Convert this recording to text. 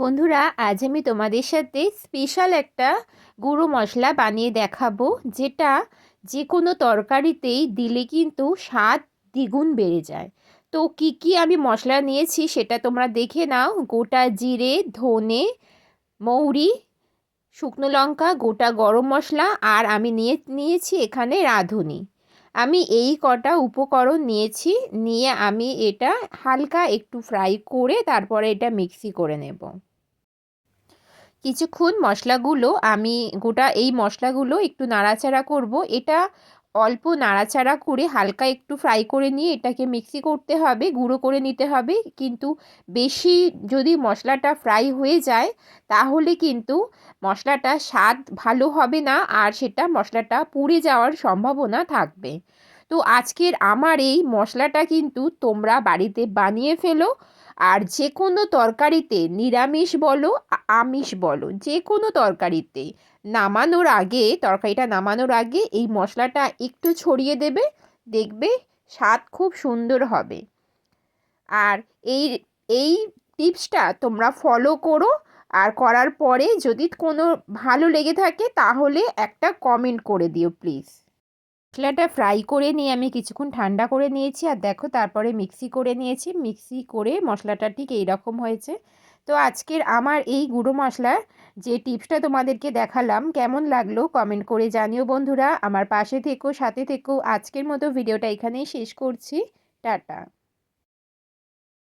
বন্ধুরা, আজ আমি তোমাদের সাথে স্পেশাল একটা গুঁড়ো মশলা বানিয়ে দেখাবো, যেটা যে কোনো তরকারিতেই দিলে কিন্তু স্বাদ দ্বিগুণ বেড়ে যায়। তো কি কি আমি মশলা নিয়েছি সেটা তোমরা দেখে নাও। গোটা জিরে, ধনে, মৌরি, শুকনো লঙ্কা, গোটা গরম মশলা, আর আমি নিয়ে, নিয়েছি এখানে রাঁধুনি। আমি এই কটা উপকরণ নিয়েছি, নিয়ে আমি এটা হালকা একটু ফ্রাই করে তারপরে এটা মিক্সি করে নেব। কিছুক্ষণ মশলাগুলো আমি গোটা এই মশলাগুলো একটু নাড়াচাড়া করব। এটা অল্প নাড়াচাড়া করে হালকা একটু ফ্রাই করে নিয়ে এটাকে মিক্সি করতে হবে, গুঁড়ো করে নিতে হবে। কিন্তু বেশি যদি মশলাটা ফ্রাই হয়ে যায়, তাহলে কিন্তু মশলাটা স্বাদ ভালো হবে না আর সেটা মশলাটা পুড়ে যাওয়ার সম্ভাবনা থাকবে। তো আজকের আমার এই মশলাটা কিন্তু তোমরা বাড়িতে বানিয়ে ফেলো। আর যে কোনো তরকারিতে নিরামিষ বলো আমিষ বলো যে কোনো তরকারিতে নামানোর আগে, তরকারিটা নামানোর আগে এই মশলাটা একটু ছড়িয়ে দেবে, দেখবে স্বাদ খুব সুন্দর হবে। আর এই এই টিপসটা তোমরা ফলো করো, আর করার পরে যদি কোনো ভালো লেগে থাকে তাহলে একটা কমেন্ট করে দিও, প্লিজ। মশলাটা ফ্রাই করে নিয়ে আমি কিছুক্ষণ ঠান্ডা করে নিয়েছি। আর দেখো, তারপরে মিক্সি করে নিয়েছি। মিক্সি করে মশলাটা ঠিক এইরকম হয়েছে। তো আজকের আমার এই গুঁড়ো মশলা যে টিপসটা তোমাদেরকে দেখালাম, কেমন লাগল কমেন্ট করে জানিও বন্ধুরা। আমার পাশে থেকো, সাথে থেকো। আজকের মতো ভিডিওটা এখানেই শেষ করছি। টাটা।